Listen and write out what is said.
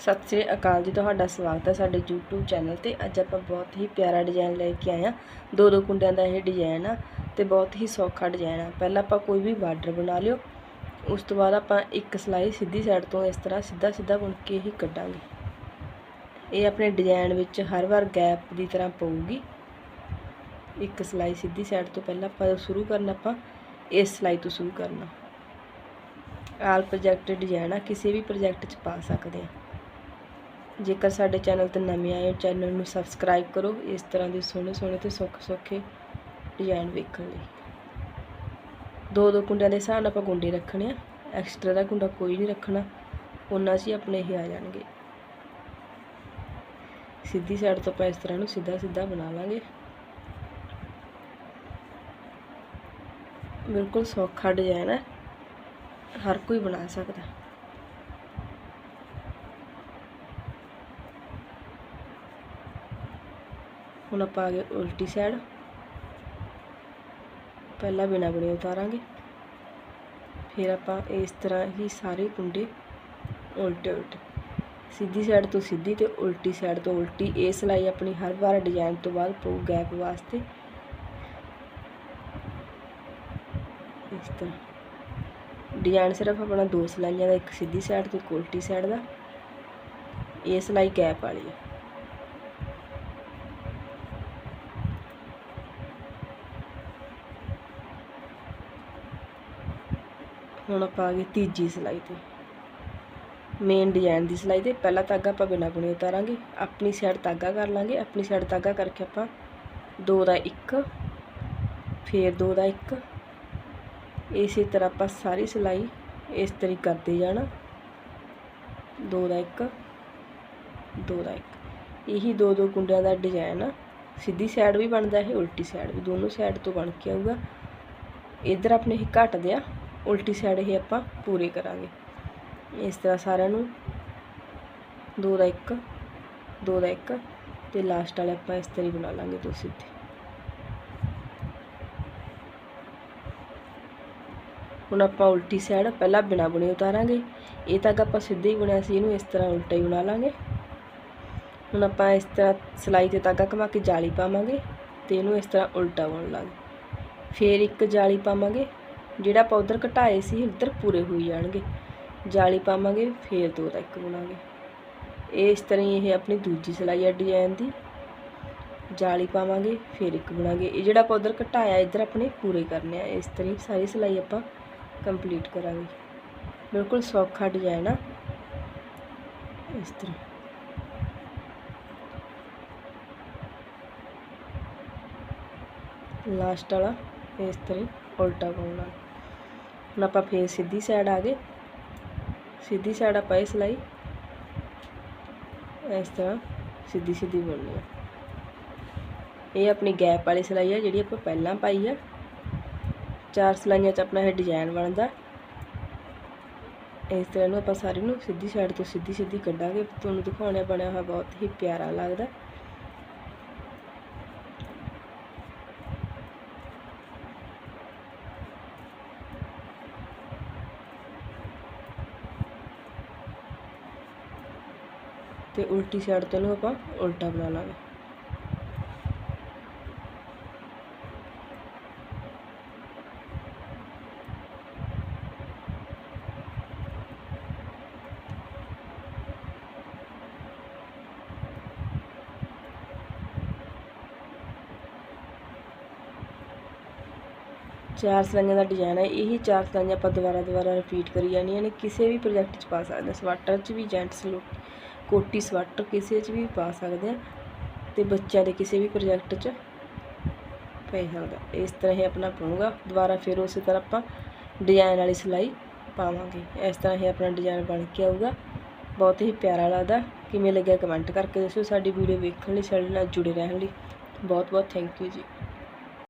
ਸਤਿ ਸ੍ਰੀ ਅਕਾਲ ਜੀ, ਤੁਹਾਡਾ ਸਵਾਗਤ ਹੈ ਸਾਡੇ YouTube ਚੈਨਲ ਤੇ। ਅੱਜ ਆਪਾਂ ਬਹੁਤ ਹੀ ਪਿਆਰਾ ਡਿਜ਼ਾਈਨ ਲੈ ਕੇ ਆਏ ਆ ਦੋ ਦੋ ਕੁੰਡਿਆਂ ਦਾ ਇਹ ਡਿਜ਼ਾਈਨ ਆ ਤੇ ਬਹੁਤ ਹੀ ਸੌਖਾ ਡਿਜ਼ਾਈਨ ਆ। ਪਹਿਲਾਂ ਆਪਾਂ ਕੋਈ ਵੀ ਬਾਰਡਰ ਬਣਾ ਲਿਓ, ਉਸ ਤੋਂ ਬਾਅਦ ਆਪਾਂ ਇੱਕ ਸਲਾਈ ਸਿੱਧੀ ਸਾਈਡ ਤੋਂ ਇਸ ਤਰ੍ਹਾਂ ਸਿੱਧਾ ਸਿੱਧਾ ਬੁਣ ਕੇ ਹੀ ਕੱਢਾਂਗੇ। ਇਹ ਆਪਣੇ ਡਿਜ਼ਾਈਨ ਵਿੱਚ ਹਰ ਵਾਰ ਗੈਪ ਦੀ ਤਰ੍ਹਾਂ ਪਊਗੀ। ਇੱਕ ਸਲਾਈ ਸਿੱਧੀ ਸਾਈਡ ਤੋਂ ਪਹਿਲਾਂ ਆਪਾਂ ਸ਼ੁਰੂ ਕਰਨਾ, ਆਪਾਂ ਇਸ ਸਲਾਈ ਤੋਂ ਸ਼ੁਰੂ ਕਰਨਾ। ਆਲ ਪ੍ਰੋਜੈਕਟ ਡਿਜ਼ਾਈਨ ਆ, ਕਿਸੇ ਵੀ ਪ੍ਰੋਜੈਕਟ 'ਚ ਪਾ ਸਕਦੇ ਆ ਜੇਕਰ ਸਾਡੇ ਚੈਨਲ ਤੇ ਨਵੇਂ ਆਏ ਹੋ, ਚੈਨਲ ਨੂੰ ਸਬਸਕ੍ਰਾਈਬ ਕਰੋ। ਇਸ ਤਰ੍ਹਾਂ ਦੇ ਸੋਹਣੇ ਸੋਹਣੇ ਤੇ ਸੌਖੇ ਸੌਖੇ ਡਿਜ਼ਾਈਨ ਵੇਖਣ ਲਈ। ਦੋ ਦੋ ਕੁੰਡਿਆਂ ਦੇ ਹਿਸਾਬ ਨਾਲ ਆਪਾਂ ਗੁੰਡੇ ਰੱਖਣੇ ਆ। ਐਕਸਟਰਾ ਦਾ ਕੁੰਡਾ ਕੋਈ ਨਹੀਂ ਰੱਖਣਾ। ਉਹਨਾਂ 'ਚ ਹੀ ਆਪਣੇ ਇਹ ਆ ਜਾਣਗੇ। ਸਿੱਧੀ ਸਾਈਡ ਤੋਂ ਆਪਾਂ ਇਸ ਤਰ੍ਹਾਂ ਨੂੰ ਸਿੱਧਾ ਸਿੱਧਾ ਬਣਾ ਲਾਂਗੇ। ਬਿਲਕੁਲ ਸੌਖਾ ਡਿਜ਼ਾਈਨ ਹੈ ਹਰ ਕੋਈ ਬਣਾ ਸਕਦਾ। ਹੁਣ ਆਪਾਂ ਆ ਗਏ ਉਲਟੀ ਸਾਈਡ ਪਹਿਲਾਂ ਬਿਨਾ ਬਣੇ ਉਤਾਰਾਂਗੇ। ਫਿਰ ਆਪਾਂ ਇਸ ਤਰ੍ਹਾਂ ਹੀ ਸਾਰੇ ਕੁੰਡੇ ਉਲਟੇ ਉਲਟੇ। ਸਿੱਧੀ ਸਾਈਡ ਤੋਂ ਸਿੱਧੀ ਤੇ ਉਲਟੀ ਸਾਈਡ ਤੋਂ ਉਲਟੀ। ਇਹ ਸਲਾਈ ਆਪਣੀ ਹਰ ਵਾਰ ਡਿਜ਼ਾਈਨ ਤੋਂ ਬਾਅਦ ਪਊ ਗੈਪ ਵਾਸਤੇ। ਇਸ ਤਰ੍ਹਾਂ। ਡਿਜ਼ਾਈਨ ਸਿਰਫ ਆਪਣਾ ਦੋ ਸਲਾਈਆਂ ਦਾ, ਇੱਕ ਸਿੱਧੀ ਸਾਈਡ ਤੇ ਇੱਕ ਉਲਟੀ ਸਾਈਡ ਦਾ। ਇਹ ਸਲਾਈ ਗੈਪ ਵਾਲੀ ਹੈ ਹੁਣ ਆਪਾਂ ਆ ਗਏ ਤੀਜੀ ਸਿਲਾਈ ਤੇ। ਮੇਨ ਡਿਜ਼ਾਈਨ ਦੀ ਸਿਲਾਈ ਤੇ। ਪਹਿਲਾ ਧਾਗਾ ਆਪਾਂ ਬਿਨਾਂ ਬੁਣੇ ਉਤਾਰਾਂਗੇ। ਆਪਣੀ ਸਾਈਡ ਧਾਗਾ ਕਰ ਲਾਂਗੇ। ਆਪਣੀ ਸਾਈਡ ਧਾਗਾ ਕਰਕੇ ਆਪਾਂ ਦੋ ਦਾ ਇੱਕ, ਫੇਰ ਦੋ ਦਾ ਇੱਕ। ਇਸੇ ਤਰ੍ਹਾਂ ਆਪਾਂ ਸਾਰੀ ਸਿਲਾਈ ਇਸ ਤਰੀ ਕਰਦੇ ਜਾਣਾ। ਦੋ ਦਾ ਇੱਕ, ਦੋ ਦਾ ਇੱਕ। ਇਹੀ ਦੋ ਦੋ ਕੁੰਡਿਆਂ ਦਾ ਡਿਜ਼ਾਈਨ ਆ। ਸਿੱਧੀ ਸਾਈਡ ਵੀ ਬਣਦਾ ਹੈ ਉਲਟੀ ਸਾਈਡ ਵੀ। ਦੋਨੋਂ ਸਾਈਡ ਤੋਂ ਬਣ ਕੇ ਆਊਗਾ। ਇਧਰ ਆਪਣੇ ਇਹ ਘਟਦੇ ਆ। ਉਲਟੀ ਸਾਈਡ ਇਹ ਆਪਾਂ ਪੂਰੇ ਕਰਾਂਗੇ। ਇਸ ਤਰ੍ਹਾਂ ਸਾਰਿਆਂ ਨੂੰ ਦੋ ਦਾ ਇੱਕ, ਦੋ ਦਾ ਇੱਕ ਤੇ ਲਾਸਟ ਵਾਲੇ ਆਪਾਂ ਇਸ ਤਰ੍ਹਾਂ ਹੀ ਬਣਾ ਲਾਂਗੇ ਦੋ ਸਿੱਧੇ। ਹੁਣ ਆਪਾਂ ਉਲਟੀ ਸਾਈਡ ਪਹਿਲਾਂ ਬਿਨਾ ਬੁਣੇ ਉਤਾਰਾਂਗੇ। ਇਹ ਤੱਕ ਆਪਾਂ ਸਿੱਧੇ ਹੀ ਬੁਣਿਆ ਸੀ, ਇਹਨੂੰ ਇਸ ਤਰ੍ਹਾਂ ਉਲਟਾ ਹੀ ਬਣਾ ਲਾਂਗੇ। ਹੁਣ ਆਪਾਂ ਇਸ ਤਰ੍ਹਾਂ ਸਲਾਈ ਤੇ ਧਾਗਾ ਘਮਾ ਕੇ ਜਾਲੀ ਪਾਵਾਂਗੇ ਤੇ ਇਹਨੂੰ ਇਸ ਤਰ੍ਹਾਂ ਉਲਟਾ ਬੁਣ ਲਾਂਗੇ। ਫੇਰ ਇੱਕ ਜਾਲੀ ਪਾਵਾਂਗੇ ਜਿਹੜਾ ਆਪਾਂ ਉਧਰ ਘਟਾਏ ਸੀ, ਇੱਧਰ ਪੂਰੇ ਹੋਈ ਜਾਣਗੇ। ਜਾਲੀ ਪਾਵਾਂਗੇ, ਫੇਰ ਦੋ ਦਾ ਇੱਕ ਬੁਣਾਂਗੇ। ਇਸ ਤਰ੍ਹਾਂ ਇਹ ਆਪਣੀ ਦੂਜੀ ਸਲਾਈ ਹੈ ਡਿਜ਼ਾਈਨ ਦੀ। ਜਾਲੀ ਪਾਵਾਂਗੇ, ਫੇਰ ਇੱਕ ਬੁਣਾਂਗੇ। ਇਹ ਜਿਹੜਾ ਆਪਾਂ ਉਧਰ ਘਟਾਇਆ, ਇੱਧਰ ਆਪਣੇ ਪੂਰੇ ਕਰਨੇ ਆ। ਇਸ ਤਰ੍ਹਾਂ ਸਾਰੀ ਸਲਾਈ ਆਪਾਂ ਕੰਪਲੀਟ ਕਰਾਂਗੇ। ਬਿਲਕੁਲ ਸੌਖਾ ਡਿਜ਼ਾਈਨ ਆ। ਇਸ ਤਰ੍ਹਾਂ। ਲਾਸਟ ਵਾਲਾ, ਇਸ ਤਰ੍ਹਾਂ ਉਲਟਾ ਪਾਉਣਾ ਹੁਣ ਆਪਾਂ ਫੇਰ ਸਿੱਧੀ ਸਾਈਡ ਆ ਗਏ। ਸਿੱਧੀ ਸਾਈਡ ਆਪਾਂ ਇਹ ਸਲਾਈ। ਇਸ ਤਰ੍ਹਾਂ ਸਿੱਧੀ ਸਿੱਧੀ ਬੁਣਨੀ ਹੈ ਇਹ ਆਪਣੀ ਗੈਪ ਵਾਲੀ ਸਲਾਈ ਆ, ਜਿਹੜੀ ਆਪਾਂ ਪਹਿਲਾਂ ਪਾਈ ਆ। ਚਾਰ ਸਲਾਈਆਂ 'ਚ ਆਪਣਾ ਇਹ ਡਿਜ਼ਾਈਨ ਬਣਦਾ। ਇਸ ਤਰ੍ਹਾਂ ਨੂੰ ਆਪਾਂ ਸਾਰੀ ਨੂੰ ਸਿੱਧੀ ਸਾਈਡ ਤੋਂ ਸਿੱਧੀ ਸਿੱਧੀ ਕੱਢਾਂਗੇ। ਤੁਹਾਨੂੰ ਦਿਖਾਉਣਾ ਬਣਿਆ ਹੋਇਆ ਬਹੁਤ ਹੀ ਪਿਆਰਾ ਲੱਗਦਾ। ਤੇ ਉਲਟੀ ਸਾਈਡ ਤੋਂ ਨੂੰ ਆਪਾਂ ਉਲਟਾ ਬਣਾ ਲਾਂਗੇ। ਚਾਰ ਸਲਾਈਆਂ ਦਾ ਡਿਜ਼ਾਈਨ ਹੈ, ਇਹੀ ਚਾਰ ਸਲਾਈਆਂ ਆਪਾਂ ਦੁਬਾਰਾ ਦੁਬਾਰਾ ਰਿਪੀਟ ਕਰੀ ਜਾਣੀਆਂ ਨੇ, ਕਿਸੇ ਵੀ ਪ੍ਰੋਜੈਕਟ 'ਚ ਪਾ ਸਕਦੇ ਹਾਂ ਸਵਾਟਰ 'ਚ ਵੀ ਜੈਂਟਸ ਲੋਕ ਕੋਟੀ ਸਵੈਟਰ ਕਿਸੇ 'ਚ ਵੀ ਪਾ ਸਕਦੇ ਆ ਤੇ ਬੱਚਿਆਂ ਦੇ ਕਿਸੇ ਵੀ ਪ੍ਰੋਜੈਕਟ 'ਚ ਪੈ ਸਕਦਾ। ਇਸ ਤਰ੍ਹਾਂ ਹੀ ਆਪਣਾ ਪਾਉਂਗਾ ਦੁਬਾਰਾ ਫਿਰ ਉਸੇ ਤਰ੍ਹਾਂ ਆਪਾਂ ਡਿਜ਼ਾਈਨ ਵਾਲੀ ਸਿਲਾਈ ਪਾਵਾਂਗੇ। ਇਸ ਤਰ੍ਹਾਂ ਹੀ ਆਪਣਾ ਡਿਜ਼ਾਈਨ ਬਣ ਕੇ ਆਊਗਾ। ਬਹੁਤ ਹੀ ਪਿਆਰਾ ਲੱਗਦਾ। ਕਿਵੇਂ ਲੱਗਿਆ ਕਮੈਂਟ ਕਰਕੇ ਦੱਸਿਓ। ਸਾਡੀ ਵੀਡੀਓ ਵੇਖਣ ਲਈ, ਸਾਡੇ ਨਾਲ ਜੁੜੇ ਰਹਿਣ ਲਈ। ਬਹੁਤ ਬਹੁਤ ਥੈਂਕ ਯੂ ਜੀ।